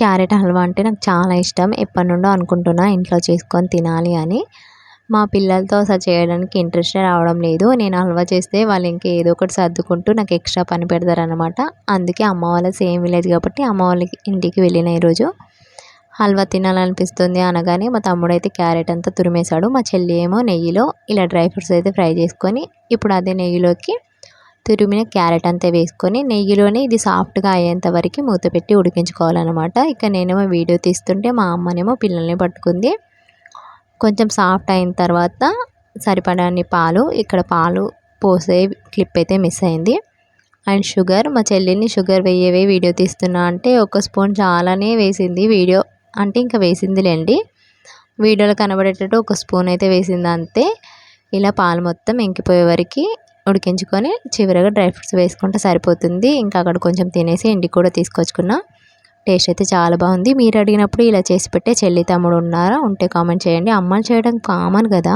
Carrot halwa అంటే నాకు చాలా ఇష్టం. ఎప్పటి నుండో అనుకుంటున్నా ఇంట్లో చేసుకొని తినాలి అని. మా పిల్లలతో అసలు చేయడానికి ఇంట్రెస్ట్ రావడం లేదు. నేను హల్వా చేస్తే వాళ్ళు ఇంకా ఏదో ఒకటి సర్దుకుంటూ నాకు ఎక్స్ట్రా పని పెడతారనమాట అందుకే అమ్మ వాళ్ళ సేమ్ విలేజ్ కాబట్టి అమ్మ వాళ్ళ ఇంటికి వెళ్ళిన ఈరోజు హల్వా తినాలనిపిస్తుంది అనగానే మా తమ్ముడు అయితే క్యారెట్ అంతా తురిమేశాడు. మా చెల్లి ఏమో నెయ్యిలో ఇలా డ్రై ఫ్రూట్స్ అయితే ఫ్రై చేసుకొని ఇప్పుడు అదే నెయ్యిలోకి తురిమిన క్యారెట్ అంతా వేసుకొని నెయ్యిలోనే ఇది సాఫ్ట్గా అయ్యేంత వరకు మూత పెట్టి ఉడికించుకోవాలన్నమాట. ఇక నేనేమో వీడియో తీస్తుంటే మా అమ్మనేమో పిల్లల్ని పట్టుకుంది. కొంచెం సాఫ్ట్ అయిన తర్వాత సరిపడాన్ని పాలు ఇక్కడ పాలు పోసే క్లిప్ అయితే మిస్ అయింది. అండ్ షుగర్ మా చెల్లిని షుగర్ వేయవే వీడియో తీస్తున్నా అంటే ఒక స్పూన్ చాలానే వేసింది వీడియో. అంటే ఇంకా వేసిందిలేండి. వీడియోలో కనబడేటట్టు ఒక స్పూన్ అయితే వేసింది అంతే. ఇలా పాలు మొత్తం ఇంకిపోయే వరకు ఉడికించుకొని చివరిగా డ్రై ఫ్రూట్స్ వేసుకుంటే సరిపోతుంది. ఇంకా అక్కడ కొంచెం తినేసి ఇంటికి కూడా తీసుకొచ్చుకున్నా. టేస్ట్ అయితే చాలా బాగుంది. మీరు అడిగినప్పుడు ఇలా చేసి పెట్టే చెల్లి తమ్ముడు ఉన్నారా? ఉంటే కామెంట్ చేయండి. అమ్మలు చేయడం కామన్ కదా.